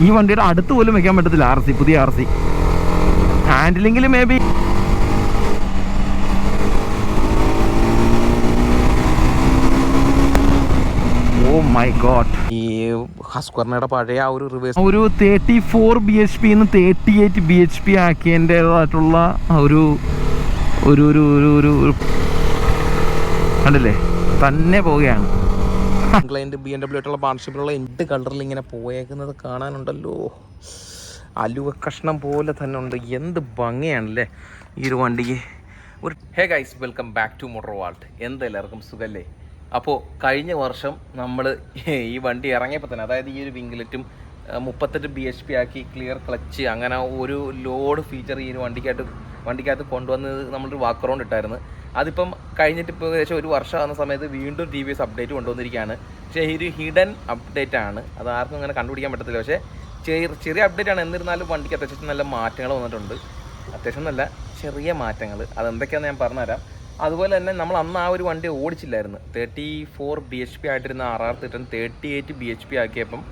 ഈ വണ്ടിയുടെ അടുത്ത് പോലും വെക്കാൻ പറ്റത്തില്ല. ആർ സി പുതിയ ആർ സി ഹാൻഡിലിങ്ങിൽ may be oh my god ഈ ഹസ്ക്വർണയുടെ പഴയ ആ ഒരു റിവേഴ്സ് ഒരു thirty four B H P നിന്ന് thirty eight B H P ആക്കിയതിന്റെതായിട്ടുള്ള ഒരു ഒരു ഒരു ഒരു ഒരു ഒരു കണ്ടില്ലേ? തന്നെ പോവുകയാണ്. ഇംഗ്ലണ്ട് ബി എം ഡബ്ല്യു ആയിട്ടുള്ള പാർട്ണർഷിപ്പിലുള്ള എന്ത് കളറിൽ ഇങ്ങനെ പോയേക്കുന്നത് കാണാനുണ്ടല്ലോ. അലുവ കഷ്ണം പോലെ തന്നെ ഉണ്ട്. എന്ത് ഭംഗിയാണല്ലേ ഈ ഒരു വണ്ടിക്ക്. ഒരു hey guys welcome back to motor vault എന്തെല്ലാവർക്കും സുഖല്ലേ? അപ്പോൾ കഴിഞ്ഞ വർഷം നമ്മൾ ഈ വണ്ടി ഇറങ്ങിയപ്പോൾ തന്നെ അതായത് ഈ ഒരു വിംഗ്ലറ്റും മുപ്പത്തെട്ട് ബി എച്ച് പി ആക്കി ക്ലിയർ ക്ലച്ച് അങ്ങനെ ഒരു ലോഡ് ഫീച്ചർ ഈ ഒരു വണ്ടിക്കായിട്ട് വണ്ടിക്കകത്ത് കൊണ്ടുവന്ന് നമ്മളൊരു വാക്ക് റൗണ്ട് ഇട്ടായിരുന്നു. അതിപ്പം കഴിഞ്ഞിട്ട് ഇപ്പോൾ ഏകദേശം ഒരു വർഷം ആകുന്ന സമയത്ത് വീണ്ടും ടി വി എസ് അപ്ഡേറ്റ് കൊണ്ടുവന്നിരിക്കുകയാണ്. പക്ഷേ ഈ ഒരു ഹിഡൻ അപ്ഡേറ്റ് ആണ്. അത് ആർക്കും അങ്ങനെ കണ്ടുപിടിക്കാൻ പറ്റത്തില്ല. പക്ഷേ ചെറിയ ചെറിയ അപ്ഡേറ്റ് ആണ്. എന്നിരുന്നാലും വണ്ടിക്ക് അത്യാവശ്യം നല്ല മാറ്റങ്ങൾ വന്നിട്ടുണ്ട്. അത്യാവശ്യം നല്ല ചെറിയ മാറ്റങ്ങൾ. അതെന്തൊക്കെയാണെന്ന് ഞാൻ പറഞ്ഞുതരാം. അതുപോലെ തന്നെ നമ്മൾ അന്ന് ആ ഒരു വണ്ടി ഓടിച്ചില്ലായിരുന്നു. Thirty four B H P ആയിട്ടിരുന്ന R R thirty eight B H P ആക്കിയപ്പം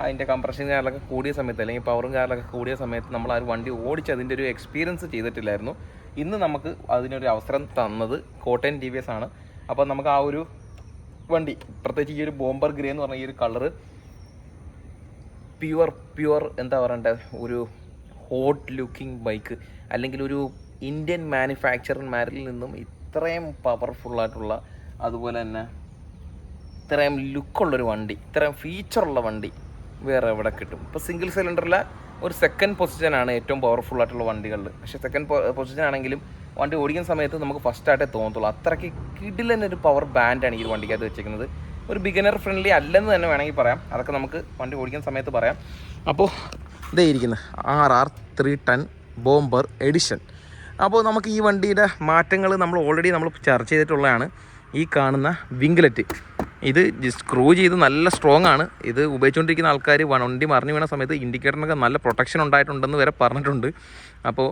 അതിന്റെ കംപ്രഷൻ കാറിലൊക്കെ കൂടിയ സമയത്ത് അല്ലെങ്കിൽ പവറും കാറിലൊക്കെ കൂടിയ സമയത്ത് നമ്മൾ ആ ഒരു വണ്ടി ഓടിച്ച് അതിന്റെ ഒരു എക്സ്പീരിയൻസ് ചെയ്തിട്ടില്ലായിരുന്നു. ഇന്ന് നമുക്ക് അതിനൊരു അവസരം തന്നത് കോട്ടയം ടി വി എസ് ആണ്. അപ്പോൾ നമുക്ക് ആ ഒരു വണ്ടി പ്രത്യേകിച്ച് ഈ ഒരു ബോംബർ ഗ്രേ എന്ന് പറഞ്ഞ ഈ ഒരു കളറ് പ്യുവർ പ്യുവർ എന്താ പറയണ്ടേ ഒരു ഹോട്ട് ലുക്കിംഗ് ബൈക്ക് അല്ലെങ്കിൽ ഒരു ഇന്ത്യൻ മാനുഫാക്ചറർമാരിൽ നിന്നും ഇത്രയും പവർഫുള്ളായിട്ടുള്ള അതുപോലെ തന്നെ ഇത്രയും ലുക്കുള്ളൊരു വണ്ടി ഇത്രയും ഫീച്ചറുള്ള വണ്ടി വേറെ എവിടെ കിട്ടും? ഇപ്പോൾ സിംഗിൾ സിലിണ്ടറിലെ ഒരു സെക്കൻഡ് പൊസിഷനാണ് ഏറ്റവും പവർഫുൾ ആയിട്ടുള്ള വണ്ടികളിൽ പക്ഷേ സെക്കൻഡ് പൊസിഷൻ ആണെങ്കിലും വണ്ടി ഓടിക്കുന്ന സമയത്ത് നമുക്ക് ഫസ്റ്റ് ആയിട്ടേ തോന്നത്തുള്ളൂ. അത്രയ്ക്ക് കിടിലൻ ഒരു പവർ ബാൻഡാണ് ഈ വണ്ടിക്കകത്ത് വെച്ചിരിക്കുന്നത്. ഒരു ബിഗിനർ ഫ്രണ്ട്ലി അല്ലെന്ന് തന്നെ വേണമെങ്കിൽ പറയാം. അതൊക്കെ നമുക്ക് വണ്ടി ഓടിക്കുന്ന സമയത്ത് പറയാം. അപ്പോൾ ഇതേ ഇരിക്കുന്നത് R R three ten bomber edition അപ്പോൾ നമുക്ക് ഈ വണ്ടിയുടെ മാറ്റങ്ങൾ നമ്മൾ ഓൾറെഡി നമ്മൾ ചർച്ച ചെയ്തിട്ടുള്ളതാണ്. ഈ കാണുന്ന വിംഗ്ലറ്റ് ഇത് സ്ക്രൂ ചെയ്ത് നല്ല സ്ട്രോങ് ആണ്. ഇത് ഉപയോഗിച്ചുകൊണ്ടിരിക്കുന്ന ആൾക്കാർ വണ്ടി മറിഞ്ഞു വീണ സമയത്ത് ഇൻഡിക്കേറ്ററിനൊക്കെ നല്ല പ്രൊട്ടക്ഷൻ ഉണ്ടായിട്ടുണ്ടെന്ന് വരെ പറഞ്ഞിട്ടുണ്ട്. അപ്പോൾ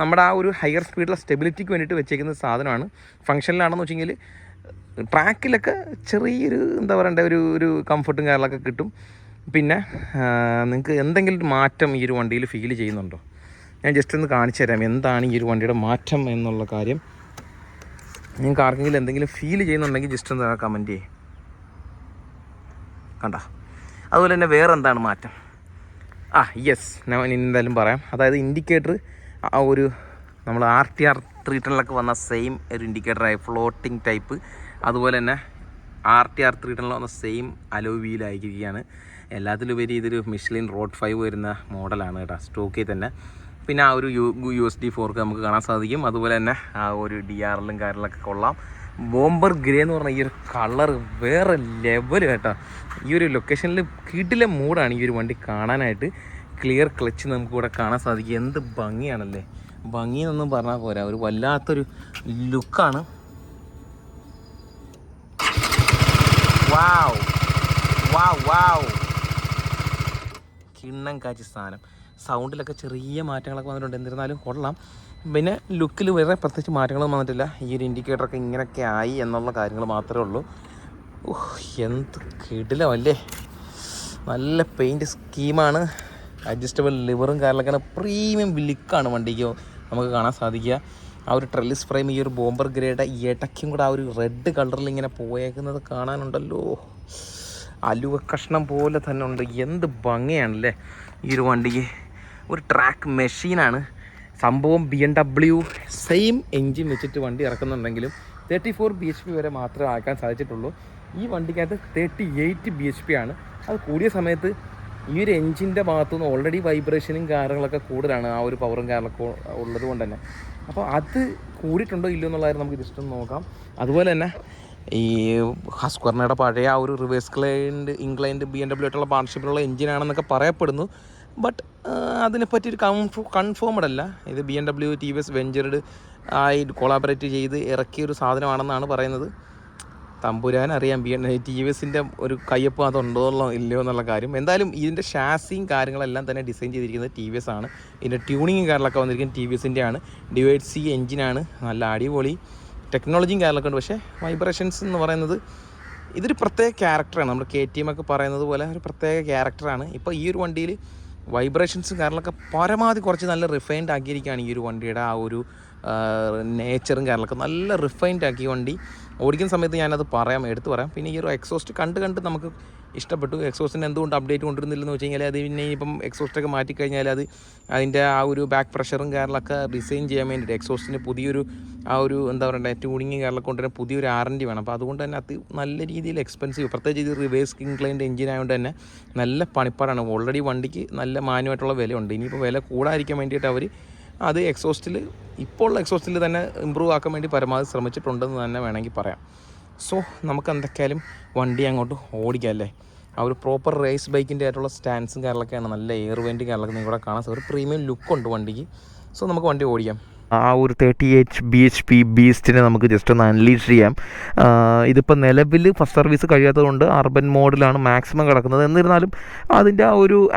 നമ്മുടെ ആ ഒരു ഹയർ സ്പീഡിലെ സ്റ്റെബിലിറ്റിക്ക് വേണ്ടിയിട്ട് വെച്ചേക്കുന്ന സാധനമാണ്. ഫംഗ്ഷനിലാണെന്ന് വെച്ചെങ്കിൽ ട്രാക്കിലൊക്കെ ചെറിയൊരു എന്താ പറയണ്ടേ ഒരു ഒരു കംഫർട്ടും കാര്യങ്ങളൊക്കെ കിട്ടും. പിന്നെ നിങ്ങൾക്ക് എന്തെങ്കിലും മാറ്റം ഈ ഒരു വണ്ടിയിൽ ഫീൽ ചെയ്യുന്നുണ്ടോ? ഞാൻ ജസ്റ്റ് ഒന്ന് കാണിച്ചു തരാം. എന്താണ് ഈ ഒരു വണ്ടിയുടെ മാറ്റം എന്നുള്ള കാര്യം. നിങ്ങൾക്ക് ആർക്കെങ്കിലും എന്തെങ്കിലും ഫീൽ ചെയ്യുന്നുണ്ടെങ്കിൽ ജസ്റ്റ് ഒന്ന് കമന്റ് ചെയ്യേ. കണ്ട. അതുപോലെ തന്നെ വേറെ എന്താണ് മാറ്റം? ആ യെസ് ഞാൻ എന്തായാലും പറയാം. അതായത് ഇൻഡിക്കേറ്റർ ആ ഒരു നമ്മൾ ആർ ടി ആർ ത്രീ വന്ന സെയിം ഒരു ഇൻഡിക്കേറ്ററായി ഫ്ലോട്ടിംഗ് ടൈപ്പ് അതുപോലെ തന്നെ ആർ ടി ആർ ത്രീ ടണിൽ വന്ന സെയിം അലോ വീലായിരിക്കുകയാണ് എല്ലാത്തിലുപരി ഇതൊരു മിഷ്ലിൻ റോഡ് ഫൈവ് വരുന്ന മോഡലാണ് കേട്ടോ സ്റ്റോക്കിൽ തന്നെ. പിന്നെ ആ ഒരു U U S D fork നമുക്ക് കാണാൻ സാധിക്കും. അതുപോലെ തന്നെ ആ ഒരു ഡി ആർ എല്ലും കാര്യങ്ങളൊക്കെ കൊള്ളാം. ബോംബർ ഗ്രേ എന്ന് പറഞ്ഞ ഈ ഒരു കളർ വേറെ ലെവൽ കേട്ടോ. ഈ ഒരു ലൊക്കേഷനിൽ കിടിലെ മൂടാണ് ഈ ഒരു വണ്ടി കാണാനായിട്ട്. ക്ലിയർ ക്ലച്ച് നമുക്ക് ഇവിടെ കാണാൻ സാധിക്കും. എന്ത് ഭംഗിയാണല്ലേ? ഭംഗി എന്നൊന്നും പറഞ്ഞാൽ പോരാ. ഒരു വല്ലാത്തൊരു ലുക്കാണ് വാവ് വാവ് വാവ് കിണ്ണം കാച്ചി സാധനം. സൗണ്ടിലൊക്കെ ചെറിയ മാറ്റങ്ങളൊക്കെ വന്നിട്ടുണ്ട്. എന്നിരുന്നാലും കൊള്ളാം. പിന്നെ ലുക്കിൽ വേറെ പ്രത്യേകിച്ച് മാറ്റങ്ങളൊന്നും വന്നിട്ടില്ല. ഈ ഒരു ഇൻഡിക്കേറ്ററൊക്കെ ഇങ്ങനെയൊക്കെ ആയി എന്നുള്ള കാര്യങ്ങൾ മാത്രമേ ഉള്ളൂ. ഓഹ് എന്ത് കിടിലമല്ലേ? നല്ല പെയിന്റ് സ്കീമാണ് അഡ്ജസ്റ്റബിൾ ലിവറും കാര്യങ്ങളൊക്കെ പ്രീമിയം ലുക്കാണ് വണ്ടിക്ക് നമുക്ക് കാണാൻ സാധിക്കുക. ആ ഒരു ട്രെല്ലിസ് ഫ്രെയിം ഈ ഒരു ബോംബർ ഗ്രേയുടെ ഇടയ്ക്കും കൂടെ ആ ഒരു റെഡ് കളറിൽ ഇങ്ങനെ പോയേക്കുന്നത് കാണാനുണ്ടല്ലോ. അലുവ കഷ്ണം പോലെ തന്നെ ഉണ്ട്. എന്ത് ഭംഗിയാണല്ലേ ഈ ഒരു വണ്ടിക്ക്. ഒരു ട്രാക്ക് മെഷീനാണ് സംഭവം B M W same engine വെച്ചിട്ട് വണ്ടി ഇറക്കുന്നുണ്ടെങ്കിലും thirty four B H P വരെ മാത്രമേ ആക്കാൻ സാധിച്ചിട്ടുള്ളൂ. ഈ വണ്ടിക്കകത്ത് thirty eight B H P ആണ്. അത് കൂടിയ സമയത്ത് ഈ ഒരു എൻജിന്റെ ഭാഗത്തുനിന്ന് ഓൾറെഡി വൈബ്രേഷനും കാര്യങ്ങളൊക്കെ കൂടുതലാണ് ആ ഒരു പവറും കാര്യങ്ങളൊക്കെ ഉള്ളത് കൊണ്ട് തന്നെ. അപ്പോൾ അത് കൂടിയിട്ടുണ്ടോ ഇല്ലയോ എന്നുള്ള കാര്യം നമുക്ക് ജസ്റ്റ് ഒന്ന് നോക്കാം. അതുപോലെ തന്നെ ഈ ഹസ്ക്വർണയുടെ പഴയ ആ ഒരു റിവേഴ്സ് ക്ലൈൻഡ് ഇംഗ്ലൈൻഡ് ബി എം ഡബ്ല്യു ആയിട്ടുള്ള പാർട്ണർഷിപ്പിലുള്ള എഞ്ചിനാണെന്നൊക്കെ പറയപ്പെടുന്നു. ബട്ട് അതിനെപ്പറ്റി ഒരു കൺഫോ കൺഫേംഡ് അല്ല. ഇത് B M W T V S ventured ആയി കൊളാബറേറ്റ് ചെയ്ത് ഇറക്കിയ ഒരു സാധനമാണെന്നാണ് പറയുന്നത്. തമ്പുരാൻ അറിയാം ബി എൻ ടി വി എസിന്റെ ഒരു കയ്യൊപ്പ് അതുണ്ടോ ഇല്ലയോ എന്നുള്ള കാര്യം. എന്തായാലും ഇതിന്റെ ഷാസിയും കാര്യങ്ങളെല്ലാം തന്നെ ഡിസൈൻ ചെയ്തിരിക്കുന്നത് ടി വി എസ് ആണ്. ഇതിന്റെ ട്യൂണിങ്ങും കാര്യങ്ങളൊക്കെ വന്നിരിക്കുന്നത് ടി വി എസിന്റെ ആണ്. ഡിവൈഡ് സി എഞ്ചിനാണ് നല്ല അടിപൊളി ടെക്നോളജിയും കാര്യങ്ങളൊക്കെ ഉണ്ട്. പക്ഷേ വൈബ്രേഷൻസ് എന്ന് പറയുന്നത് ഇതൊരു പ്രത്യേക ക്യാരക്ടറാണ് നമ്മുടെ കെ ടി എം ഒക്കെ പറയുന്നത് പോലെ ഒരു പ്രത്യേക ക്യാരക്ടറാണ് ഇപ്പോൾ ഈ ഒരു വണ്ടിയിൽ വൈബ്രേഷൻസും കാര്യങ്ങളൊക്കെ പരമാവധി കുറച്ച് നല്ല റിഫൈൻഡ് ആക്കിയിരിക്കുകയാണ് ഈ ഒരു വണ്ടിയുടെ ആ ഒരു നേച്ചറും കാര്യങ്ങളൊക്കെ നല്ല റിഫൈൻഡ് ആക്കി വണ്ടി. ഓടിക്കുന്ന സമയത്ത് ഞാനത് പറയാം എടുത്തു പറയാം. പിന്നെ ഈ ഒരു എക്സോസ്റ്റ് കണ്ട് കണ്ട് നമുക്ക് ഇഷ്ടപ്പെട്ടു. എക്സോസ്റ്റിന് എന്തുകൊണ്ട് അപ്ഡേറ്റ് കൊണ്ടുവരുന്നില്ലെന്ന് വെച്ച് കഴിഞ്ഞാൽ അത് പിന്നെ ഇപ്പം എക്സോസ്റ്റൊക്കെ മാറ്റിക്കഴിഞ്ഞാൽ അത് അതിന്റെ ആ ഒരു ബാക്ക് പ്രഷറും കാര്യങ്ങളൊക്കെ ഡിസൈൻ ചെയ്യാൻ വേണ്ടിയിട്ട് എക്സോസ്റ്റിന് പുതിയൊരു ആ ഒരു എന്താ പറയുക ട്യൂണിങ് കാര്യങ്ങളൊക്കെ കൊണ്ടുവരാൻ പുതിയൊരു ആറന്റി വേണം. അപ്പോൾ അതുകൊണ്ട് തന്നെ അത് നല്ല രീതിയിൽ എക്സ്പെൻസീവ് പ്രത്യേകിച്ച് ഇത് റിവേഴ്സ് ഇൻക്ലൈൻഡ് എഞ്ചിൻ ആയതുകൊണ്ട് തന്നെ നല്ല പണിപ്പാടാണ്. ഓൾറെഡി വണ്ടിക്ക് നല്ല മാന്യമായിട്ടുള്ള വിലയുണ്ട്. ഇനിയിപ്പോൾ വില കൂടാതിരിക്കാൻ വേണ്ടിയിട്ട് അവർ അത് എക്സോസ്റ്റിൽ ഇപ്പോൾ ഉള്ള എക്സോസ്റ്റിൽ തന്നെ ഇമ്പ്രൂവ് ആക്കാൻ വേണ്ടി പരമാവധി ശ്രമിച്ചിട്ടുണ്ടെന്ന് തന്നെ വേണമെങ്കിൽ പറയാം. സോ നമുക്ക് എന്തൊക്കെയാലും വണ്ടി അങ്ങോട്ട് ഓടിക്കാം അല്ലേ? ആ ഒരു പ്രോപ്പർ റേസ് ബൈക്കിന്റെ ആയിട്ടുള്ള സ്റ്റാൻഡ്സും കാര്യങ്ങളൊക്കെയാണ്. നല്ല എയർ വെന്റും കാര്യങ്ങളൊക്കെ നിങ്ങൾ ഇവിടെ കാണാൻ ഒരു പ്രീമിയം ലുക്കുണ്ട് വണ്ടിക്ക്. സോ നമുക്ക് വണ്ടി ഓടിക്കാം. ആ ഒരു thirty eight B H P ബീസ്റ്റിനെ നമുക്ക് ജസ്റ്റ് ഒന്ന് അൺലീഷ് ചെയ്യാം. ഇതിപ്പോൾ നിലവിൽ ഫസ്റ്റ് സർവീസ് കഴിയാത്തതുകൊണ്ട് അർബൻ മോഡിലാണ് മാക്സിമം കിടക്കുന്നത്. എന്നിരുന്നാലും അതിന്റെ ആ ഒരു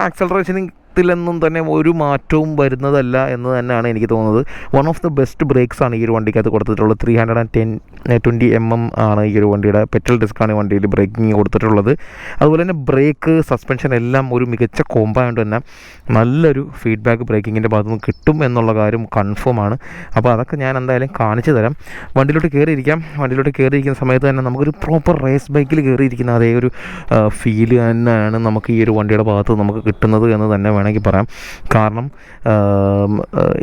ആക്സലറേഷനിൽ തന്നെ ഒരു മാറ്റവും വരുന്നതല്ല എന്ന് തന്നെയാണ് എനിക്ക് തോന്നുന്നത്. One of the best brakes ആണ് ഈ ഒരു വണ്ടിക്കകത്ത് കൊടുത്തിട്ടുള്ളത്. Three hundred and ten twenty M M ആണ് ഈ ഒരു വണ്ടിയുടെ പെട്രോൾ ഡിസ്ക്കാണ് ഈ വണ്ടിയിൽ ബ്രേക്കിംഗ് കൊടുത്തിട്ടുള്ളത്. അതുപോലെ തന്നെ ബ്രേക്ക് സസ്പെൻഷൻ എല്ലാം ഒരു മികച്ച കോമ്പോ ആയതുകൊണ്ട് തന്നെ നല്ലൊരു ഫീഡ്ബാക്ക് ബ്രേക്കിങ്ങിന്റെ ഭാഗത്തു നിന്ന് കിട്ടും എന്നുള്ള കാര്യം കൺഫേം ആണ്. അപ്പോൾ അതൊക്കെ ഞാൻ എന്തായാലും കാണിച്ചു തരാം. വണ്ടിയിലോട്ട് കയറിയിരിക്കാം വണ്ടിയിലോട്ട് കയറിയിരിക്കുന്ന സമയത്ത് തന്നെ നമുക്കൊരു പ്രോപ്പർ റേസ് ബൈക്കിൽ കയറിയിരിക്കുന്ന അതേ ഒരു ഫീൽ തന്നെയാണ് നമുക്ക് ഈ ഒരു വണ്ടിയുടെ ഭാഗത്ത് നമുക്ക് കിട്ടുന്നത് എന്ന് തന്നെ വേണമെങ്കിൽ പറയാം. കാരണം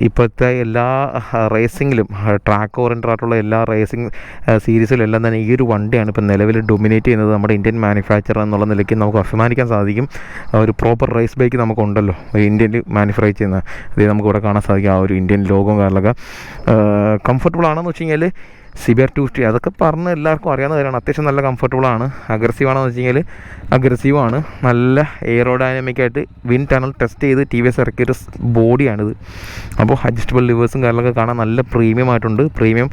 ഇപ്പോഴത്തെ എല്ലാ റേസിങ്ങിലും ട്രാക്ക് ഓറിയന്റഡ് ആയിട്ടുള്ള എല്ലാ റേസിംഗ് സീരീസിലും എല്ലാം തന്നെ ഈ ഒരു വണ്ടിയാണ് ഇപ്പോൾ നിലവിൽ ഡൊമിനേറ്റ് ചെയ്യുന്നത് നമ്മുടെ ഇന്ത്യൻ മാനുഫാക്ചർ എന്നുള്ള നിലയ്ക്ക് നമുക്ക് അഭിമാനിക്കാൻ സാധിക്കും. ഒരു പ്രോപ്പർ റേസ് ബൈക്ക് നമുക്കുണ്ടല്ലോ ഇന്ത്യയിൽ മാനുഫാക്ചർ ചെയ്യുന്ന. നമുക്ക് ഇവിടെ കാണാൻ സാധിക്കും ആ ഒരു ഇന്ത്യൻ ലോകവും കാര്യങ്ങളൊക്കെ കംഫർട്ടബിൾ ആണെന്ന് വെച്ച് കഴിഞ്ഞാൽ സിബിയർ ടു ഫിഫ്റ്റി അതൊക്കെ പറഞ്ഞ് എല്ലാവർക്കും അറിയാവുന്ന കാര്യമാണ്. അത്യാവശ്യം നല്ല കംഫർട്ടബിൾ ആണ്. അഗ്രസീവ് ആണെന്ന് വെച്ച് കഴിഞ്ഞാൽ അഗ്രസീവ് ആണ്. നല്ല ആയിട്ട് വിൻ ടണൽ ടെസ്റ്റ് ചെയ്ത് ടി വി എസ് ഇറക്കിയൊരു ബോഡിയാണിത് അപ്പോൾ അഡ്ജസ്റ്റബിൾ ലിവേഴ്സും കാര്യങ്ങളൊക്കെ കാണാൻ നല്ല പ്രീമിയം ആയിട്ടുണ്ട്. പ്രീമിയം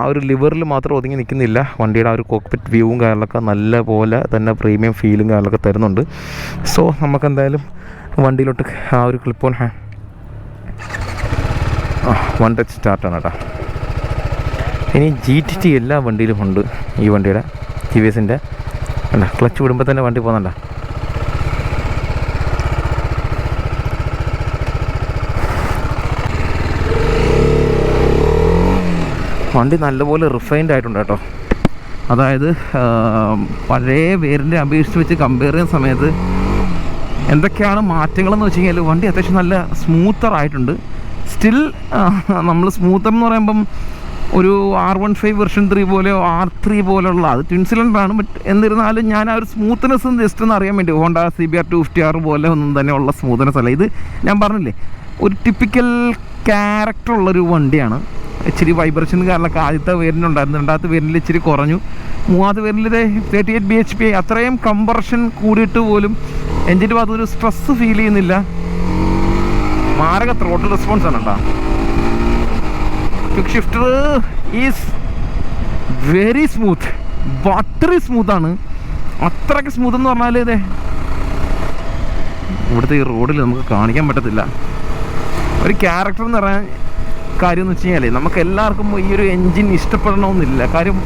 ആ ഒരു ലിവറിൽ മാത്രം ഒതുങ്ങി നിൽക്കുന്നില്ല. വണ്ടിയുടെ ആ ഒരു കോക്പിറ്റ് വ്യൂവും കാര്യങ്ങളൊക്കെ നല്ല പോലെ തന്നെ പ്രീമിയം ഫീലും കാര്യങ്ങളൊക്കെ തരുന്നുണ്ട്. സോ നമുക്കെന്തായാലും വണ്ടിയിലോട്ട് ആ ഒരു ക്ലിപ്പ് ഓൺ വൺ ടച്ച് സ്റ്റാർട്ടാണ് കേട്ടോ ഇനി ജി ടി ടി എല്ലാ വണ്ടിയിലും ഉണ്ട് ഈ വണ്ടിയുടെ ടി വി എസിന്റെ അല്ല ക്ലച്ച് വിടുമ്പോൾ തന്നെ വണ്ടി പോകുന്നുണ്ട? വണ്ടി നല്ലപോലെ റിഫൈൻഡ് ആയിട്ടുണ്ട് കേട്ടോ. അതായത് പഴയ വേരിന്റെ അപേക്ഷിച്ച് വെച്ച് കമ്പയർ ചെയ്യുന്ന സമയത്ത് എന്തൊക്കെയാണ് മാറ്റങ്ങളെന്ന് വെച്ച് കഴിഞ്ഞാൽ വണ്ടി അത്യാവശ്യം നല്ല സ്മൂത്തർ ആയിട്ടുണ്ട്. സ്റ്റിൽ നമ്മൾ സ്മൂത്തർ എന്ന് പറയുമ്പം ഒരു R one five version three പോലെയോ ആർ ത്രീ പോലെയുള്ള അത് ട്വിൻ സിലിണ്ടറാണ് ബട്ട് എന്നിരുന്നാലും ഞാൻ ആ ഒരു സ്മൂത്ത്നെസ് ജസ്റ്റ് ഒന്ന് അറിയാൻ വേണ്ടി Honda C B R two fifty R പോലെ ഒന്നും തന്നെ ഉള്ള സ്മൂത്ത്നെസ് അല്ല. ഇത് ഞാൻ പറഞ്ഞില്ലേ ഒരു ടിപ്പിക്കൽ ക്യാരക്ടർ ഉള്ളൊരു വണ്ടിയാണ്. ഇച്ചിരി വൈബ്രേഷൻ കാരണമൊക്കെ ആദ്യത്തെ വേരിനുണ്ടായിരുന്നു രണ്ടാമത്തെ വേരിനിൽ ഇച്ചിരി കുറഞ്ഞു. മൂന്നാമത്തെ വേരിനിൽ thirty eight B H P അത്രയും കമ്പർഷൻ കൂടിയിട്ട് പോലും എഞ്ചിന്റെ ഭാഗത്ത് ഒരു സ്ട്രെസ് ഫീൽ ചെയ്യുന്നില്ല. മാരക ത്രോട്ടിൽ റെസ്പോൺസ് ആണ് കേട്ടോ. Quick shifter is very smooth buttery സ്മൂത്താണ് അത്രയ്ക്ക് സ്മൂത്ത് എന്ന് പറഞ്ഞാൽ ഇതേ ഇവിടുത്തെ ഈ റോഡിൽ നമുക്ക് കാണിക്കാൻ പറ്റത്തില്ല. ഒരു ക്യാരക്ടർ എന്ന് പറയാൻ കാര്യം എന്ന് വെച്ച് കഴിഞ്ഞാൽ നമുക്ക് എല്ലാവർക്കും ഈ ഒരു എൻജിൻ ഇഷ്ടപ്പെടണമെന്നില്ല. കാര്യം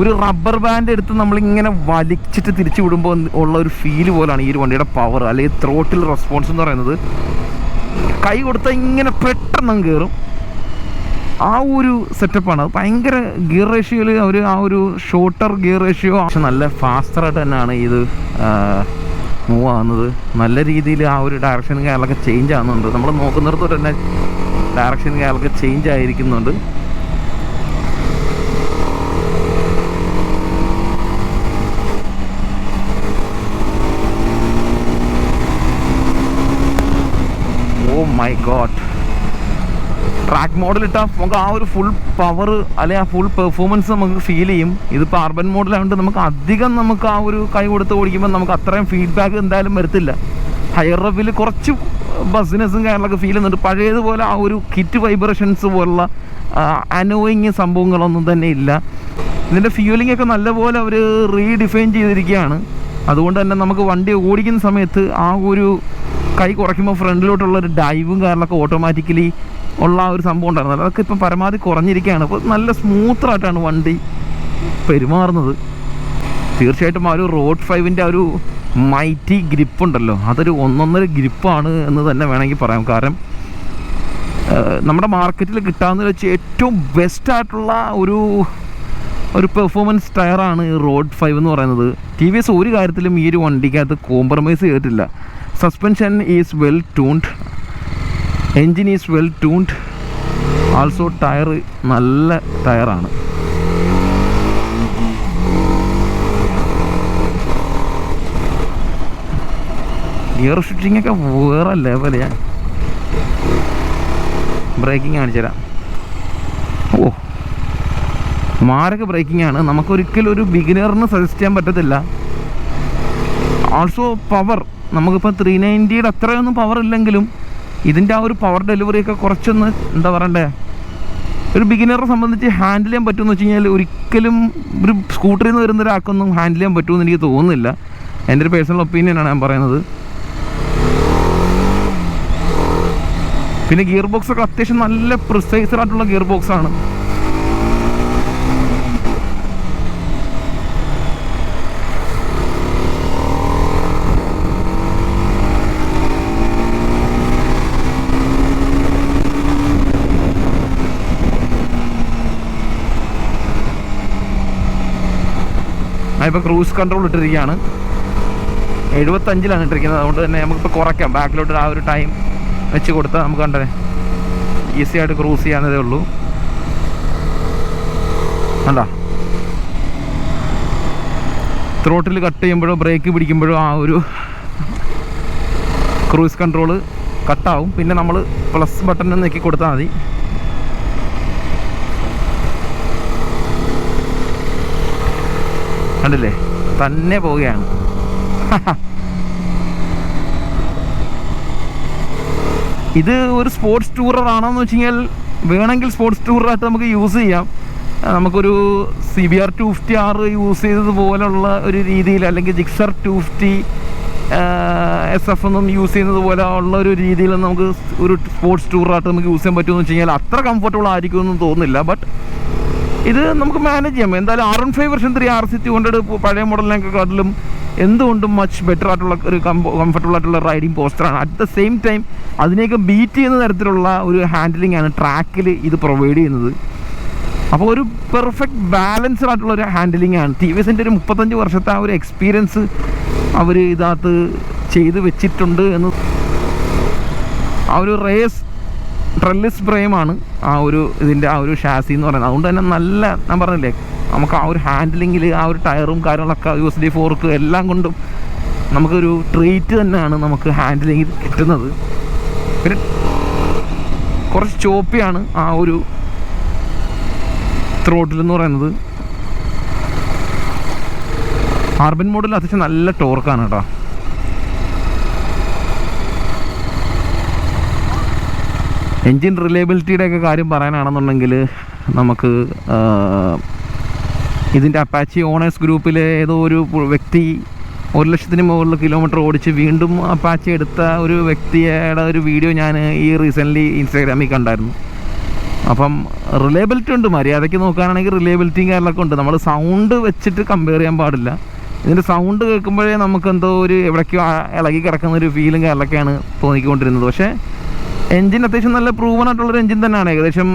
ഒരു റബ്ബർ ബാൻഡ് എടുത്ത് നമ്മളിങ്ങനെ വലിച്ചിട്ട് തിരിച്ചു വിടുമ്പോൾ ഉള്ള ഒരു ഫീൽ പോലാണ് ഈ ഒരു വണ്ടിയുടെ പവർ അല്ലെങ്കിൽ ത്രോട്ടിൽ റെസ്പോൺസ് എന്ന് പറയുന്നത്. കൈ കൊടുത്താൽ ഇങ്ങനെ പെട്ടെന്ന് കയറും ആ ഒരു സെറ്റപ്പാണ് അത് ഭയങ്കര ഗിയർ റേഷ്യോയിൽ അവർ ആ ഒരു ഷോർട്ടർ ഗിയർ റേഷ്യോ പക്ഷെ നല്ല ഫാസ്റ്ററായിട്ട് തന്നെയാണ് ഇത് മൂവ് ആവുന്നത്. നല്ല രീതിയിൽ ആ ഒരു ഡയറക്ഷൻ കാര്യങ്ങളൊക്കെ ചേഞ്ച് ആവുന്നുണ്ട്. നമ്മൾ നോക്കുന്നിടത്തോട്ട് തന്നെ ഡയറക്ഷൻ കാര്യങ്ങളൊക്കെ ചേഞ്ച് ആയിരിക്കുന്നുണ്ട്. ഓ മൈ ഗോഡ് ട്രാക്ക് മോഡിലിട്ടാൽ നമുക്ക് ആ ഒരു ഫുൾ പവർ അല്ലെങ്കിൽ ആ ഫുൾ പെർഫോമൻസ് നമുക്ക് ഫീൽ ചെയ്യും. ഇതിപ്പോൾ അർബൻ മോഡിലായതുകൊണ്ട് നമുക്ക് അധികം നമുക്ക് ആ ഒരു കൈ കൊടുത്ത് ഓടിക്കുമ്പോൾ നമുക്ക് അത്രയും ഫീഡ്ബാക്ക് എന്തായാലും വരത്തില്ല. ഹയർ റബിൽ കുറച്ച് ബസ്സിനെസ്സും കാര്യങ്ങളൊക്കെ ഫീൽ ചെയ്യുന്നുണ്ട്. പഴയതുപോലെ ആ ഒരു കിറ്റ് വൈബ്രേഷൻസ് പോലുള്ള അനോയിങ് സംഭവങ്ങളൊന്നും തന്നെ ഇല്ല. ഇതിന്റെ ഫ്യൂലിംഗ് ഒക്കെ നല്ലപോലെ അവർ റീഡിഫൈൻ ചെയ്തിരിക്കുകയാണ്. അതുകൊണ്ട് തന്നെ നമുക്ക് വണ്ടി ഓടിക്കുന്ന സമയത്ത് ആ ഒരു കൈ കുറയ്ക്കുമ്പോൾ ഫ്രണ്ടിലോട്ടുള്ള ഒരു ഡൈവും കാര്യങ്ങളൊക്കെ ഓട്ടോമാറ്റിക്കലി ഉള്ള ഒരു സംഭവം ഉണ്ടായിരുന്നു. അതൊക്കെ ഇപ്പം പരമാവധി കുറഞ്ഞിരിക്കുകയാണ്. അപ്പോൾ നല്ല സ്മൂത്തറായിട്ടാണ് വണ്ടി പെരുമാറുന്നത്. തീർച്ചയായിട്ടും ആ ഒരു റോഡ് ഫൈവിന്റെ ആ ഒരു മൈറ്റി ഗ്രിപ്പ് ഉണ്ടല്ലോ അതൊരു ഒന്നൊന്നര ഗ്രിപ്പാണ് എന്ന് തന്നെ വേണമെങ്കിൽ പറയാം. കാരണം നമ്മുടെ മാർക്കറ്റിൽ കിട്ടാവുന്ന വെച്ച് ഏറ്റവും ബെസ്റ്റ് ആയിട്ടുള്ള ഒരു ഒരു പെർഫോമൻസ് ടയറാണ് റോഡ് ഫൈവ് എന്ന് പറയുന്നത്. ടി വി എസ് ഒരു കാര്യത്തിലും ഈ ഒരു വണ്ടിക്കകത്ത് കോംപ്രമൈസ് ചെയ്തിട്ടില്ല. Suspension is well tuned engine is well tuned. Also tyre നല്ല ടയറാണ്. ഗിയർ ഷിഫ്റ്റിംഗ് ഒക്കെ വേറെ ലെവലാണ് ബ്രേക്കിംഗ് കാണിച്ചു തരാം. ഓ. മാരക ബ്രേക്കിംഗ് ആണ്. നമുക്കൊരിക്കലും ഒരു ബിഗിനറിന് സജസ്റ്റ് ചെയ്യാൻ പറ്റത്തില്ല. Also power. നമുക്കിപ്പോൾ ത്രീ നയന്റിയുടെ അത്രയൊന്നും പവർ ഇല്ലെങ്കിലും ഇതിന്റെ ആ ഒരു പവർ ഡെലിവറി ഒക്കെ കുറച്ചൊന്ന് എന്താ പറയണ്ടേ? ഒരു ബിഗിനറെ സംബന്ധിച്ച് ഹാൻഡിൽ ചെയ്യാൻ പറ്റുമെന്ന് വെച്ച് കഴിഞ്ഞാൽ ഒരിക്കലും ഒരു സ്കൂട്ടറിൽ നിന്ന് വരുന്ന ഒരാൾക്കൊന്നും ഹാൻഡിൽ ചെയ്യാൻ പറ്റുമെന്ന് എനിക്ക് തോന്നുന്നില്ല. എന്റെ ഒരു പേഴ്സണൽ ഒപ്പീനിയനാണ് ഞാൻ പറയുന്നത്. പിന്നെ ഗിയർ ബോക്സ് ഒക്കെ അത്യാവശ്യം നല്ല പ്രിസൈസർ ആയിട്ടുള്ള ഗിയർ ബോക്സ് ആണ്. ഇപ്പോൾ ക്രൂസ് കൺട്രോൾ ഇട്ടിരിക്കുകയാണ്. എഴുപത്തഞ്ചിലാണ് ഇട്ടിരിക്കുന്നത്. അതുകൊണ്ട് തന്നെ നമുക്കിപ്പോൾ കുറയ്ക്കാം. ബാക്കിലോട്ട് ആ ഒരു ടൈം വെച്ച് കൊടുത്താൽ നമുക്ക് കണ്ടേ. ഈസി ആയിട്ട് ക്രൂസ് ചെയ്യാവുന്നതേ ഉള്ളൂ. അല്ല ത്രോട്ടിൽ കട്ട് ചെയ്യുമ്പോഴോ ബ്രേക്ക് പിടിക്കുമ്പോഴോ ആ ഒരു ക്രൂസ് കൺട്രോൾ കട്ടാവും പിന്നെ നമ്മൾ പ്ലസ് ബട്ടൺ നെക്കി കൊടുത്താൽ മതി. കണ്ടില്ലേ? തന്നെ പോവുകയാണ്. ഇത് ഒരു സ്പോർട്സ് ടൂറർ ആണോന്ന് വെച്ച് കഴിഞ്ഞാൽ വേണമെങ്കിൽ സ്പോർട്സ് ടൂറായിട്ട് നമുക്ക് യൂസ് ചെയ്യാം. നമുക്കൊരു C B R two fifty R use ചെയ്തതുപോലുള്ള ഒരു രീതിയിൽ അല്ലെങ്കിൽ Gixxer two fifty S F ഒന്നും യൂസ് ചെയ്യുന്നത് പോലെ ഉള്ള ഒരു രീതിയിൽ നമുക്ക് ഒരു സ്പോർട്സ് ടൂറായിട്ട് നമുക്ക് യൂസ് ചെയ്യാൻ പറ്റുമെന്ന് വെച്ച് കഴിഞ്ഞാൽ അത്ര കംഫർട്ടബിൾ ആയിരിക്കുമെന്ന് തോന്നുന്നില്ല. ബട്ട് ഇത് നമുക്ക് മാനേജ് ചെയ്യാം. എന്തായാലും R one five version three R C two hundred പഴയ മോഡലിനെക്കാട്ടിലും എന്തുകൊണ്ടും മച്ച് ബെറ്റർ ആയിട്ടുള്ള ഒരു കംഫർട്ടബിൾ ആയിട്ടുള്ള റൈഡിങ് പോസ്റ്ററാണ് അറ്റ് ദ സെയിം ടൈം അതിനെയൊക്കെ ബീറ്റ് ചെയ്യുന്ന തരത്തിലുള്ള ഒരു ഹാൻഡിലിംഗ് ആണ് ട്രാക്കിൽ ഇത് പ്രൊവൈഡ് ചെയ്യുന്നത്. അപ്പോൾ ഒരു പെർഫെക്റ്റ് ബാലൻസ്ഡ് ആയിട്ടുള്ള ഒരു ഹാൻഡിലിംഗ് ആണ്. ടി വി എസിന്റെ ഒരു മുപ്പത്തഞ്ച് വർഷത്തെ ആ ഒരു എക്സ്പീരിയൻസ് അവർ ഇതിനകത്ത് ചെയ്ത് വെച്ചിട്ടുണ്ട് എന്ന് ആ ഒരു റേസ് ട്രെല്ലിസ് ഫ്രെയിമാണ് ആ ഒരു ഇതിന്റെ ആ ഒരു ഷാസി എന്ന് പറയുന്നത്. അതുകൊണ്ട് തന്നെ നല്ല ഞാൻ പറഞ്ഞില്ലേ നമുക്ക് ആ ഒരു ഹാൻഡിലിങ്ങിൽ ആ ഒരു ടയറും കാര്യങ്ങളൊക്കെ യു എസ് ഡി ഫോർക്ക് എല്ലാം കൊണ്ടും നമുക്കൊരു ട്രീറ്റ് തന്നെയാണ് നമുക്ക് ഹാൻഡിലിങ്ങിൽ കിട്ടുന്നത്. പിന്നെ കുറച്ച് ചോപ്പിയാണ് ആ ഒരു ത്രോട്ടിൽ എന്ന് പറയുന്നത്. ആർബൻ മോഡൽ അത്യാവശ്യം നല്ല ടോർക്കാണ് കേട്ടോ. എൻജിൻ റിലയബിലിറ്റിയുടെ ഒക്കെ കാര്യം പറയാനാണെന്നുണ്ടെങ്കിൽ നമുക്ക് ഇതിന്റെ അപ്പാച്ചി ഓണേഴ്സ് ഗ്രൂപ്പിലെ ഏതോ ഒരു വ്യക്തി ഒരു ലക്ഷത്തിന് മുകളിൽ കിലോമീറ്റർ ഓടിച്ച് വീണ്ടും അപ്പാച്ചി എടുത്ത ഒരു വ്യക്തിയുടെ ഒരു വീഡിയോ ഞാൻ ഈ റീസെന്റ്ലി ഇൻസ്റ്റാഗ്രാമിൽ കണ്ടായിരുന്നു. അപ്പം റിലയബിലിറ്റി ഉണ്ട് മര്യാദയ്ക്ക് നോക്കുകയാണെങ്കിൽ റിലയബിലിറ്റിയും കാര്യങ്ങളൊക്കെ ഉണ്ട്. നമ്മൾ സൗണ്ട് വെച്ചിട്ട് കമ്പയർ ചെയ്യാൻ പാടില്ല. ഇതിന്റെ സൗണ്ട് കേൾക്കുമ്പോഴേ നമുക്ക് എന്തോ ഒരു എവിടേക്കോ ഇളകി കിടക്കുന്ന ഒരു ഫീലും കാര്യങ്ങളൊക്കെയാണ് തോന്നിക്കൊണ്ടിരുന്നത്. പക്ഷേ എൻജിൻ അത്യാവശ്യം നല്ല പ്രൂവൺ ആയിട്ടുള്ളൊരു എൻജിൻ തന്നെയാണ്. ഏകദേശം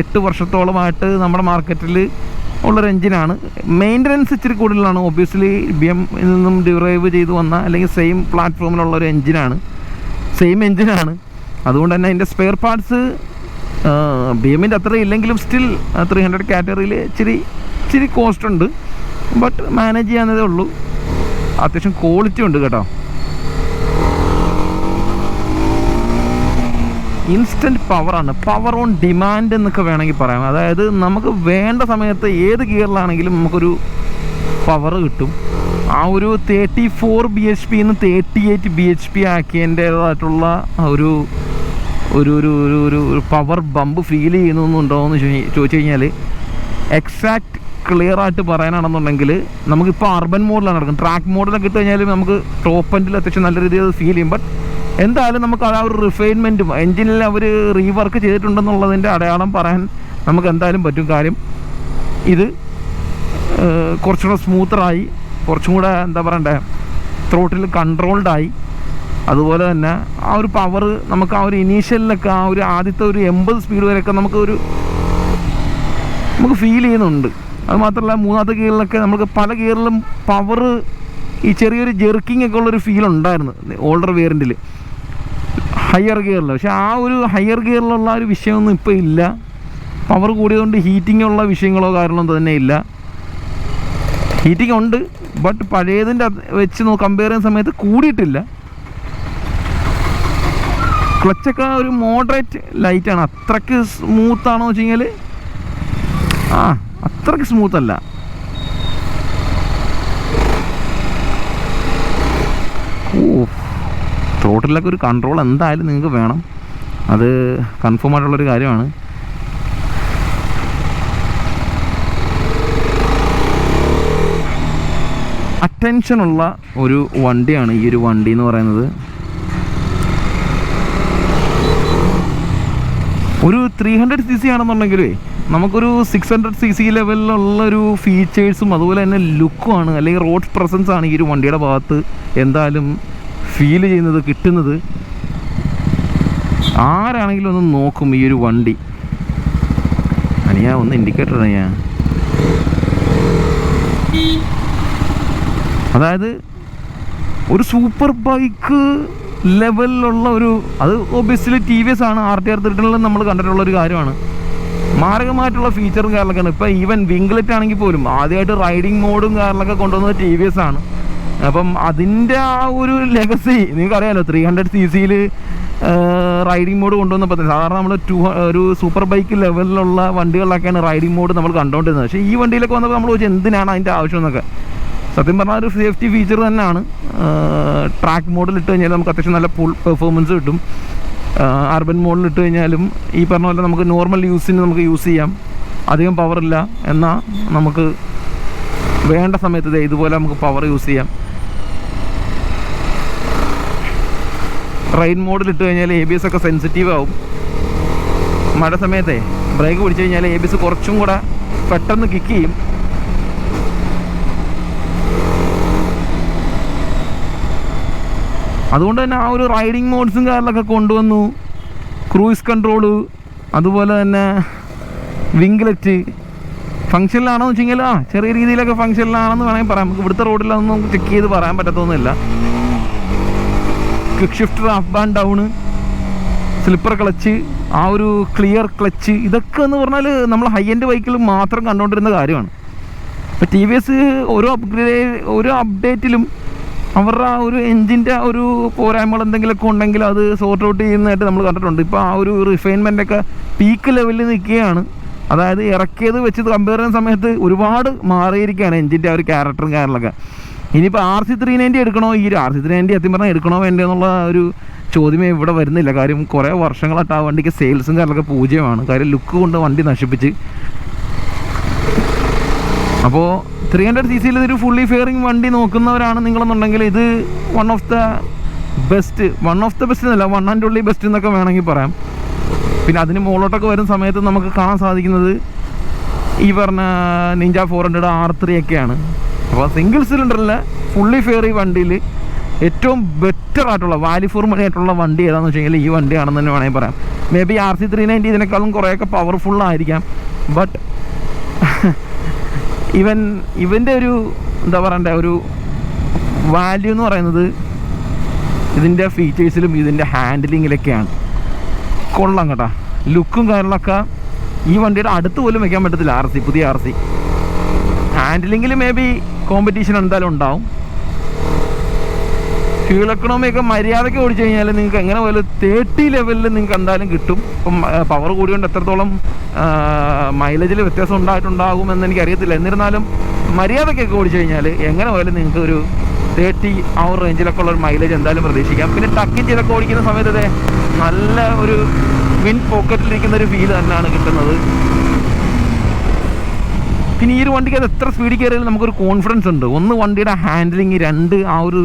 എട്ട് വർഷത്തോളമായിട്ട് നമ്മുടെ മാർക്കറ്റിൽ ഉള്ളൊരു എൻജിനാണ് മെയിന്റനൻസ് ഇച്ചിരി കൂടുതലാണ്. ഒബ്വിയസ്ലി ബി എം നിന്നും ഡിറൈവ് ചെയ്ത് വന്ന അല്ലെങ്കിൽ സെയിം പ്ലാറ്റ്ഫോമിലുള്ള ഒരു എൻജിനാണ് സെയിം എൻജിനാണ് അതുകൊണ്ട് തന്നെ അതിന്റെ സ്പെയർ പാർട്സ് ബി എമ്മിന്റെ അത്ര ഇല്ലെങ്കിലും സ്റ്റിൽ ത്രീ ഹൺഡ്രഡ് കാറ്റഗറിയിൽ ഇച്ചിരി ഇച്ചിരി കോസ്റ്റ് ഉണ്ട്. ബട്ട് മാനേജ് ചെയ്യാവുന്നതേ ഉള്ളൂ. അത്യാവശ്യം ക്വാളിറ്റി ഉണ്ട് കേട്ടോ. ഇൻസ്റ്റന്റ് പവറാണ്. പവർ ഓൺ ഡിമാൻഡ് എന്നൊക്കെ വേണമെങ്കിൽ പറയാം. അതായത് നമുക്ക് വേണ്ട സമയത്ത് ഏത് ഗിയറിലാണെങ്കിലും നമുക്കൊരു പവർ കിട്ടും. ആ ഒരു thirty four B H P നിന്ന് thirty eight B H P ആക്കിയതിന്റേതായിട്ടുള്ള ഒരു ഒരു ഒരു ഒരു ഒരു ഒരു പവർ ബമ്പ് ഫീൽ ചെയ്യുന്നുണ്ടോ എന്ന് ചോദിച്ചു കഴിഞ്ഞാൽ എക്സാക്റ്റ് ക്ലിയർ ആയിട്ട് പറയാനാണെന്നുണ്ടെങ്കിൽ നമുക്കിപ്പോൾ അർബൻ മോഡിലാണ് നടക്കുന്നത്. ട്രാക്ക് മോഡിലൊക്കെ ഇട്ട് കഴിഞ്ഞാൽ നമുക്ക് ടോപ്പ് എൻഡിൽ അത്യാവശ്യം നല്ല രീതിയിൽ ഫീൽ ചെയ്യും. ബട്ട് എന്തായാലും നമുക്ക് ആ ഒരു റിഫൈൻമെന്റും എൻജിനിൽ അവർ റീവർക്ക് ചെയ്തിട്ടുണ്ടെന്നുള്ളതിന്റെ അടയാളം പറയാൻ നമുക്ക് എന്തായാലും പറ്റും കാര്യം. ഇത് കുറച്ചുകൂടെ സ്മൂത്തറായി കുറച്ചും കൂടെ എന്താ പറയണ്ടേ ത്രോട്ടിൽ കൺട്രോൾഡായി അതുപോലെ തന്നെ ആ ഒരു പവർ നമുക്ക് ആ ഒരു ഇനീഷ്യലിലൊക്കെ ആ ഒരു ആദ്യത്തെ ഒരു എൺപത് സ്പീഡ് വരെയൊക്കെ നമുക്ക് ഒരു നമുക്ക് ഫീൽ ചെയ്യുന്നുണ്ട്. അത് മാത്രമല്ല മൂന്നാമത്തെ ഗിയറിലൊക്കെ നമുക്ക് പല ഗിയറിലും പവർ ഈ ചെറിയൊരു ജെർക്കിംഗ് ഒക്കെ ഉള്ളൊരു ഫീൽ ഉണ്ടായിരുന്നു ഓൾഡർ വേരിയന്റിൽ ഹയർ ഗിയറിൽ പക്ഷേ ആ ഒരു ഹയർ ഗിയറിലുള്ള ഒരു വിഷയമൊന്നും ഇപ്പോൾ ഇല്ല. പവർ കൂടിയതുകൊണ്ട് ഹീറ്റിംഗ് ഉള്ള വിഷയങ്ങളോ കാര്യങ്ങളൊന്നും തന്നെ ഇല്ല. ഹീറ്റിംഗ് ഉണ്ട് ബട്ട് പഴയതിന്റെ വെച്ച് കമ്പയർ ചെയ്യുന്ന സമയത്ത് കൂടിയിട്ടില്ല. ക്ലച്ചൊക്കെ ഒരു മോഡറേറ്റ് ലൈറ്റാണ് അത്രയ്ക്ക് സ്മൂത്താണോ വെച്ച് കഴിഞ്ഞാൽ ആ അത്രയ്ക്ക് സ്മൂത്ത് അല്ല. ഓ ത്രോട്ടിലൊക്കെ ഒരു കൺട്രോൾ എന്തായാലും നിങ്ങൾക്ക് വേണം. അത് കൺഫേം ആയിട്ടുള്ളൊരു കാര്യമാണ്. അറ്റൻഷനുള്ള ഒരു വണ്ടിയാണ് ഈ ഒരു വണ്ടി എന്ന് പറയുന്നത്. ഒരു ത്രീ ഹൺഡ്രഡ് സി സി ആണെന്നുണ്ടെങ്കിലേ നമുക്കൊരു സിക്സ് ഹൺഡ്രഡ് സി സി ലെവലിലുള്ള ഒരു ഫീച്ചേഴ്സും അതുപോലെ തന്നെ ലുക്കുമാണ് അല്ലെങ്കിൽ റോഡ് പ്രസൻസ് ആണ് ഈ ഒരു വണ്ടിയുടെ ഭാഗത്ത്. എന്തായാലും ഫീൽ ചെയ്യുന്നത് കിട്ടുന്നത്. ആരാണെങ്കിലും ഒന്ന് നോക്കും ഈ ഒരു വണ്ടി. അനിയാ ഒന്ന് ഇൻഡിക്കേറ്റർ അനിയാ അതായത് ഒരു സൂപ്പർ ബൈക്ക് ലെവലിലുള്ള ഒരു അത് ഒബിയസ്ലി ടി വി എസ് ആണ് ആർ ടി ആർ ത്രിട്ടണിലും നമ്മൾ കണ്ടിട്ടുള്ള ഒരു കാര്യമാണ്. മാരകമായിട്ടുള്ള ഫീച്ചറും കാര്യങ്ങളൊക്കെയാണ്. ഇപ്പം ഈവൻ വിംഗ്ലെറ്റ് ആണെങ്കിൽ പോലും ആദ്യമായിട്ട് റൈഡിങ് മോഡും കാര്യങ്ങളൊക്കെ കൊണ്ടുവന്നത് ടി വി എസ് ആണ്. അപ്പം അതിന്റെ ആ ഒരു ലെഗസി നിങ്ങൾക്കറിയാലോ ത്രീ ഹൺഡ്രഡ് സി സിയിൽ റൈഡിംഗ് മോഡ് കൊണ്ടുവന്നപ്പോൾ തന്നെ സാധാരണ നമ്മൾ ടു ഒരു സൂപ്പർ ബൈക്ക് ലെവലിലുള്ള വണ്ടികളിലൊക്കെയാണ് റൈഡിംഗ് മോഡ് നമ്മൾ കണ്ടുകൊണ്ടിരുന്നത് പക്ഷേ ഈ വണ്ടിയിലൊക്കെ വന്നപ്പോൾ നമ്മൾ ചോദിച്ചു എന്തിനാണ് അതിന്റെ ആവശ്യം എന്നൊക്കെ. സത്യം പറഞ്ഞാൽ ഒരു സേഫ്റ്റി ഫീച്ചർ തന്നെയാണ്. ട്രാക്ക് മോഡിൽ ഇട്ട് കഴിഞ്ഞാൽ നമുക്ക് അത്യാവശ്യം നല്ല ഫുൾ പെർഫോമൻസ് കിട്ടും. അർബൻ മോഡിൽ ഇട്ട് കഴിഞ്ഞാലും ഈ പറഞ്ഞ പോലെ നമുക്ക് നോർമൽ യൂസിന് നമുക്ക് യൂസ് ചെയ്യാം. അധികം പവറില്ല എന്നാൽ നമുക്ക് വേണ്ട സമയത്ത് ഇതുപോലെ നമുക്ക് പവർ യൂസ് ചെയ്യാം. റെയിൻ മോഡിൽ ഇട്ട് കഴിഞ്ഞാൽ എ ബി എസ് ഒക്കെ സെൻസിറ്റീവ് ആവും. മഴ സമയത്തെ ബ്രേക്ക് പിടിച്ചു കഴിഞ്ഞാൽ എ ബി എസ് കുറച്ചും കൂടെ പെട്ടെന്ന് കിക്ക് ചെയ്യും. അതുകൊണ്ട് തന്നെ ആ ഒരു റൈഡിങ് മോഡ്സും കാര്യങ്ങളൊക്കെ കൊണ്ടുവന്നു. ക്രൂയിസ് കൺട്രോൾ അതുപോലെ തന്നെ വിംഗ്ലെറ്റ് ഫംഗ്ഷനിലാണോ എന്ന് വെച്ചെങ്കിൽ ആ ചെറിയ രീതിയിലൊക്കെ ഫംഗ്ഷനിലാണെന്ന് വേണമെങ്കിൽ പറയാം. നമുക്ക് ഇവിടുത്തെ റോഡിലൊന്നും ചെക്ക് ചെയ്ത് പറയാൻ പറ്റത്തൊന്നുമില്ല. Quick shifter up and down slipper clutch ആ ഒരു ക്ലിയർ ക്ലച്ച് ഇതൊക്കെ എന്ന് പറഞ്ഞാൽ നമ്മൾ ഹൈ എൻഡ് ബൈക്കിൽ മാത്രം കണ്ടുകൊണ്ടിരുന്ന കാര്യമാണ്. ഇപ്പോൾ ടി വി എസ് ഓരോ അപ്ഗ്രേഡ് ഓരോ അപ്ഡേറ്റിലും അവരുടെ ആ ഒരു എൻജിന്റെ ഒരു പോരായ്മകൾ എന്തെങ്കിലുമൊക്കെ ഉണ്ടെങ്കിൽ അത് സോർട്ട് ഔട്ട് ചെയ്യുന്നതായിട്ട് നമ്മൾ കണ്ടിട്ടുണ്ട്. ഇപ്പോൾ ആ ഒരു റിഫൈൻമെന്റ് ഒക്കെ പീക്ക് ലെവലിൽ നിൽക്കുകയാണ്. അതായത് ഇറക്കിയത് വെച്ച് കമ്പയർ ചെയ്യുന്ന സമയത്ത് ഒരുപാട് മാറിയിരിക്കുകയാണ് എൻജിന്റെ ആ ഒരു ക്യാരക്ടറും കാര്യങ്ങളൊക്കെ. ഇനിയിപ്പോൾ ആർ സി ത്രീ നയന്റി എടുക്കണോ? ഈ ആർ സി ത്രീ നയന്റി സത്യം പറഞ്ഞാൽ എടുക്കണോ വേണ്ടേ എന്നുള്ള ഒരു ചോദ്യമേ ഇവിടെ വരുന്നില്ല. കാര്യം കുറേ വർഷങ്ങളായിട്ട് ആ വണ്ടിക്ക് സെയിൽസും കാര്യങ്ങളൊക്കെ പൂജ്യമാണ്. കാര്യം ലുക്ക് കൊണ്ട് വണ്ടി നശിപ്പിച്ച്. അപ്പോൾ ത്രീ ഹൺഡ്രഡ് സി സിയിൽ ഇതൊരു ഫുള്ളി ഫെയറിങ് വണ്ടി നോക്കുന്നവരാണ് നിങ്ങളെന്നുണ്ടെങ്കിൽ ഇത് one of the best one of the best എന്നല്ല വൺ ആൻഡ് ഉള്ളി ബെസ്റ്റ് എന്നൊക്കെ വേണമെങ്കിൽ പറയാം. പിന്നെ അതിന് മുകളിലോട്ടൊക്കെ വരുന്ന സമയത്ത് നമുക്ക് കാണാൻ സാധിക്കുന്നത് ഈ പറഞ്ഞ Ninja four hundred R three ഒക്കെയാണ്. അപ്പോൾ സിംഗിൾ സിലിണ്ടറിലെ ഫുള്ളി ഫെയറി വണ്ടിയിൽ ഏറ്റവും ബെറ്റർ ആയിട്ടുള്ള വാലിഫോർ മണി ആയിട്ടുള്ള വണ്ടി ഏതാണെന്ന് വെച്ച് കഴിഞ്ഞാൽ ഈ വണ്ടിയാണെന്ന് തന്നെ വേണമെങ്കിൽ പറയാം. May be R C three ninety ഇതിനേക്കാളും കുറേയൊക്കെ പവർഫുൾ ആയിരിക്കാം. ബട്ട് ഇവൻ ഇവന്റെ ഒരു എന്താ പറയണ്ടേ ഒരു വാല്യൂ എന്ന് പറയുന്നത് ഇതിന്റെ ഫീച്ചേഴ്സിലും ഇതിന്റെ ഹാൻഡിലിങ്ങിലൊക്കെയാണ് കൊള്ളാം കേട്ടാ. ലുക്കും കാര്യങ്ങളൊക്കെ ഈ വണ്ടിയുടെ അടുത്ത് പോലും വെക്കാൻ പറ്റത്തില്ല ആർ സി പുതിയ ആർ സി ഹാൻഡിലിങ്ങിൽ മേ ബി കോമ്പറ്റീഷൻ എന്തായാലും ഉണ്ടാവും. ഫ്യൂൾ എക്കണോമി ഒക്കെ മര്യാദയ്ക്ക് ഓടിച്ചു കഴിഞ്ഞാൽ നിങ്ങൾക്ക് എങ്ങനെ പോലും തേർട്ടി ലെവലിൽ നിങ്ങൾക്ക് എന്തായാലും കിട്ടും. ഇപ്പം പവർ കൂടിയോണ്ട് എത്രത്തോളം മൈലേജിൽ വ്യത്യാസം ഉണ്ടായിട്ടുണ്ടാകുമെന്ന് എനിക്ക് അറിയത്തില്ല എന്നിരുന്നാലും മര്യാദയ്ക്കൊക്കെ ഓടിച്ചു കഴിഞ്ഞാൽ എങ്ങനെ പോലും നിങ്ങൾക്ക് ഒരു തേർട്ടി ആ ഒരു റേഞ്ചിലൊക്കെ ഉള്ള ഒരു മൈലേജ് എന്തായാലും പ്രതീക്ഷിക്കാം. പിന്നെ ടക്കിൻ ചെയ്തൊക്കെ ഓടിക്കുന്ന സമയത്ത് നല്ല ഒരു വിൻ പോക്കറ്റിലിരിക്കുന്ന ഒരു ഫീൽ തന്നെയാണ് കിട്ടുന്നത്. പിന്നെ ഈ ഒരു വണ്ടിക്ക് അത് എത്ര സ്പീഡിൽ കയറിയാലും നമുക്കൊരു കോൺഫിഡൻസ് ഉണ്ട്. ഒന്ന് വണ്ടിയുടെ ഹാൻഡിലിങ് രണ്ട് ആ ഒരു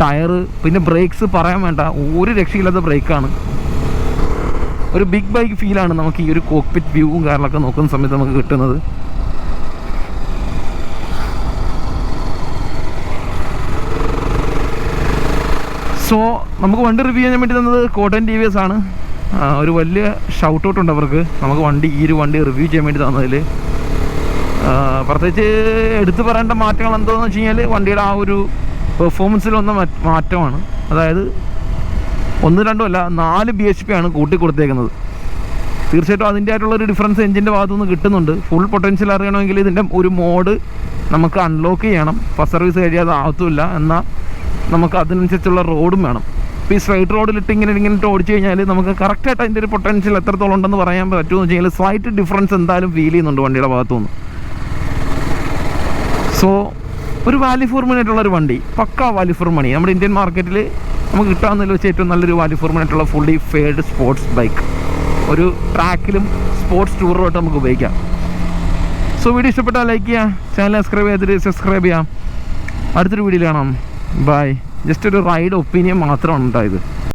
ടയർ പിന്നെ ബ്രേക്സ് പറയാൻ വേണ്ട. ഒരു രക്ഷയില്ലാത്ത ബ്രേക്കാണ് ഒരു ബിഗ് ബൈക്ക് ഫീലാണ് നമുക്ക് ഈ ഒരു കോക്പിറ്റ് വ്യൂവും കാര്യങ്ങളൊക്കെ നോക്കുന്ന സമയത്ത് നമുക്ക് കിട്ടുന്നത്. സോ നമുക്ക് വണ്ടി റിവ്യൂ ചെയ്യാൻ വേണ്ടി തന്നത് കോട്ടൺ ടി വി എസ് ആണ്. ഒരു വലിയ ഷൗട്ട് ഔട്ട് ഉണ്ട് അവർക്ക്. നമുക്ക് വണ്ടി ഈ ഒരു വണ്ടി റിവ്യൂ ചെയ്യാൻ വേണ്ടി തന്നതിൽ പ്രത്യേകിച്ച് എടുത്തു പറയേണ്ട മാറ്റങ്ങൾ എന്താണെന്ന് വെച്ച് കഴിഞ്ഞാൽ വണ്ടിയുടെ ആ ഒരു പെർഫോമൻസിൽ വന്ന മാറ്റമാണ്. അതായത് ഒന്ന് രണ്ടും അല്ല നാല് ബി എച്ച് പി ആണ് കൂട്ടി കൊടുത്തേക്കുന്നത് തീർച്ചയായിട്ടും അതിന്റെ ആയിട്ടുള്ളൊരു ഡിഫറൻസ് എഞ്ചിന്റെ ഭാഗത്തു നിന്ന് കിട്ടുന്നുണ്ട്. ഫുൾ പൊട്ടൻഷ്യൽ അറിയണമെങ്കിൽ ഇതിന്റെ ഒരു മോഡ് നമുക്ക് അൺലോക്ക് ചെയ്യണം. ഫസ്റ്റ് സർവീസ് കഴിയാതെ ആവത്തുമില്ല. എന്നാൽ നമുക്ക് അതിനനുസരിച്ചുള്ള റോഡും വേണം. ഇപ്പോൾ ഈ സ്ട്രൈറ്റ് റോഡിലിട്ട് ഇങ്ങനെ ഇങ്ങനെ ഓടിച്ചു കഴിഞ്ഞാൽ നമുക്ക് കറക്റ്റായിട്ട് അതിന്റെ ഒരു പൊട്ടൻഷ്യൽ എത്രത്തോളം ഉണ്ടെന്ന് പറയാൻ പറ്റുമെന്ന് വെച്ച് കഴിഞ്ഞാൽ സ്ലൈറ്റ് ഡിഫറൻസ് എന്തായാലും ഫീൽ ചെയ്യുന്നുണ്ട് വണ്ടിയുടെ ഭാഗത്തുനിന്ന്. സോ ഒരു വാല്യൂ ഫോർ മണി ആയിട്ടുള്ള ഒരു വണ്ടി പക്ക വാല്യൂ ഫോർ മണി നമ്മുടെ ഇന്ത്യൻ മാർക്കറ്റിൽ നമുക്ക് കിട്ടാവുന്നതിൽ വെച്ച് ഏറ്റവും നല്ലൊരു വാല്യൂ ഫോർ മണി ആയിട്ടുള്ള ഫുള്ളി ഫെയർഡ് സ്പോർട്സ് ബൈക്ക് ഒരു ട്രാക്കിലും സ്പോർട്സ് ടൂറുമായിട്ട് നമുക്ക് ഉപയോഗിക്കാം. സോ വീഡിയോ ഇഷ്ടപ്പെട്ടാൽ ലൈക്ക് ചെയ്യാം ചാനൽ സബ്സ്ക്രൈബ് ചെയ്തിട്ട് സബ്സ്ക്രൈബ് ചെയ്യാം. അടുത്തൊരു വീഡിയോയിൽ കാണാം. ബൈ ജസ്റ്റ് ഒരു റൈഡ് ഒപ്പീനിയൻ മാത്രമാണ് ഉണ്ടായത്